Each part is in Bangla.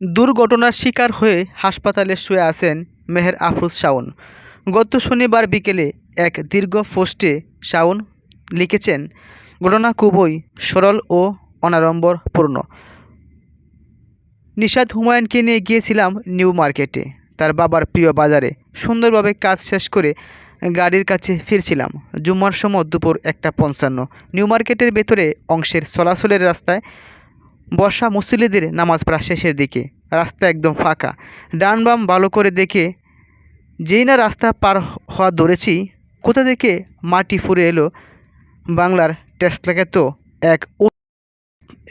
দুর্ঘটনার শিকার হয়ে হাসপাতালে শুয়ে আছেন মেহের আফরোজ শাওন। গত শনিবার বিকেলে এক দীর্ঘ পোস্টে শাওন লিখেছেন, ঘটনা খুবই সরল ও অনাড়ম্বরপূর্ণ। নিশাদ হুমায়ুনকে নিয়ে গিয়েছিলাম নিউ মার্কেটে। তার বাবার প্রিয় বাজারে সুন্দরভাবে কাজ শেষ করে গাড়ির কাছে ফিরছিলাম। জুম্মার সময় দুপুর একটা পঞ্চান্ন। নিউ মার্কেটের ভেতরে অংশের চলাচলের রাস্তায় বর্ষা মুসল্লিদের নামাজ পড়া শেষের দিকে। রাস্তা একদম ফাঁকা। ডান বাম ভালো করে দেখে, যেই না রাস্তা পার হওয়া ধরেছি, কোথা থেকে মাটি ফুরে এলো? বাংলার টেসলাকে তো এক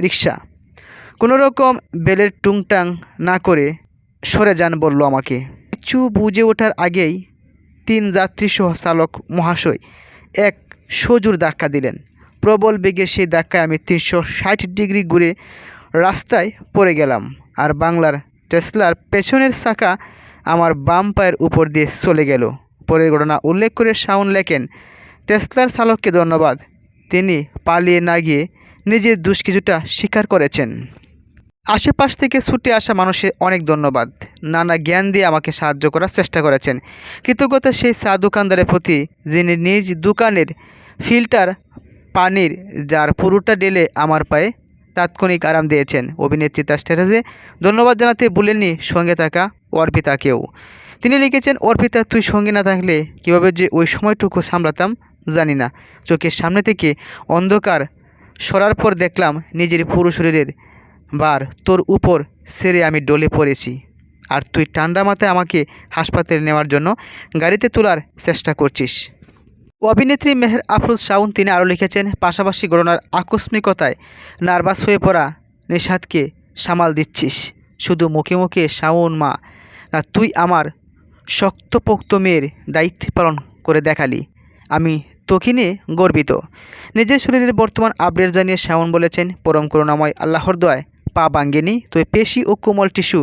রিক্সা কোনো রকম বেলের টুংটাং না করে সরে যান বলল আমাকে। কিছু বুঝে ওঠার আগেই তিন যাত্রীসহ চালক মহাশয় এক সজুর ধাক্কা দিলেন। প্রবল বেগে সেই ধাক্কায় আমি তিনশো ষাট ডিগ্রি ঘুরে রাস্তায় পড়ে গেলাম আর বাংলার টেসলার পেছনের চাকা আমার বাম পায়ের উপর দিয়ে চলে গেল। পরের ঘটনা উল্লেখ করে শাওন লেখেন, টেসলার চালককে ধন্যবাদ। তিনি পালিয়ে না গিয়ে নিজের দুষ কিছুটা স্বীকার করেছেন। আশেপাশ থেকে ছুটে আসা মানুষের অনেক ধন্যবাদ। নানা জ্ঞান দিয়ে আমাকে সাহায্য করার চেষ্টা করেছেন। কৃতজ্ঞতা সেই চা দোকানদারের প্রতি, যিনি নিজ দোকানের ফিল্টার পানির, যার পুরোটা ডেলে আমার পায়ে তাৎক্ষণিক আরাম দিয়েছেন অভিনেত্রী তার স্ট্যাটাসে ধন্যবাদ জানাতে বলেননি সঙ্গে থাকা অর্পিতাকেও। তিনি লিখেছেন, অর্পিতা, তুই সঙ্গে না থাকলে কীভাবে যে ওই সময়টুকু সামলাতাম জানি না। চোখের সামনে থেকে অন্ধকার সরার পর দেখলাম নিজের পুরো শরীরের বার তোর উপর সেরে আমি ডলে পড়েছি। আর তুই ঠান্ডা মাথায় আমাকে হাসপাতালে নেওয়ার জন্য গাড়িতে তোলার চেষ্টা করছিস। অভিনেত্রী মেহের আফরোজ শাওন তিনি আরও লিখেছেন, পাশাপাশি ঘটনার আকস্মিকতায় নার্ভাস হয়ে পড়া নিষাদকে সামাল দিচ্ছিস। শুধু মুখে মুখে শাওন মা, না তুই আমার শক্তপোক্ত মেয়ের দায়িত্ব পালন করে দেখালি। আমি তোকে নিয়ে গর্বিত। নিজের শরীরের বর্তমান আপডেট জানিয়ে শাওন বলেছেন, পরম করুণাময় আল্লাহর দোয়ায় পা বাঙ্গেনি তবে পেশি ও কোমল টিস্যু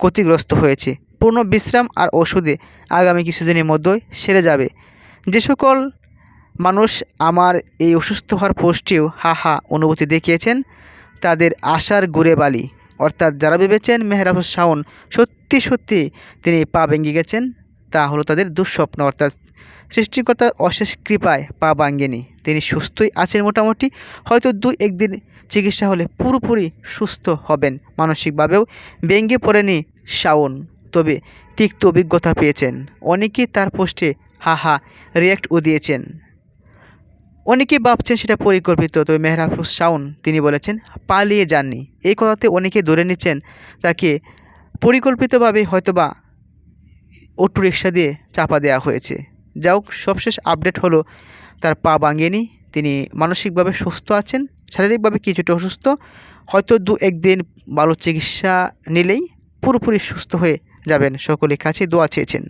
ক্ষতিগ্রস্ত হয়েছে। পূর্ণ বিশ্রাম আর ওষুধে আগামী কিছুদিনের মধ্যেই সেরে যাবে। যে সকল মানুষ আমার এই অসুস্থ হওয়ার পোস্টেও হা হা অনুভূতি দেখিয়েছেন, তাদের আশার ঘুরে বালি। অর্থাৎ যারা ভেবেছেন মেহরাবুজ শাওন সত্যি সত্যি তিনি পা ভেঙে গেছেন, তা হলো তাদের দুঃস্বপ্ন। অর্থাৎ সৃষ্টিকর্তার অশেষ কৃপায় পা ভাঙ্গেনি তিনি সুস্থই আছেন মোটামুটি। হয়তো দু একদিন চিকিৎসা হলে পুরোপুরি সুস্থ হবেন। মানসিকভাবেও ভেঙে পড়েনি শাওন, তবে তিক্ত অভিজ্ঞতা পেয়েছেন। অনেকেই তার পোস্টে হা হা রিয়্যাক্টও দিয়েছেন। অনেকে ভাবছেন সেটা পরিকল্পিত, তবে মেহরাফুজ শাওন তিনি বলেছেন, পালিয়ে যাননি। এই কথাতে অনেকে ধরে নিচ্ছেন তাকে পরিকল্পিতভাবে হয়তোবা অটো রিক্সা দিয়ে চাপা দেওয়া হয়েছে। যা হোক, সবশেষ আপডেট হলো, তার পা ভাঙেনি, তিনি মানসিকভাবে সুস্থ আছেন, শারীরিকভাবে কিছুটা অসুস্থ, হয়তো দু একদিন ভালো চিকিৎসা নিলেই পুরোপুরি সুস্থ হয়ে যাবেন। সকলের কাছে দোয়া চেয়েছেন।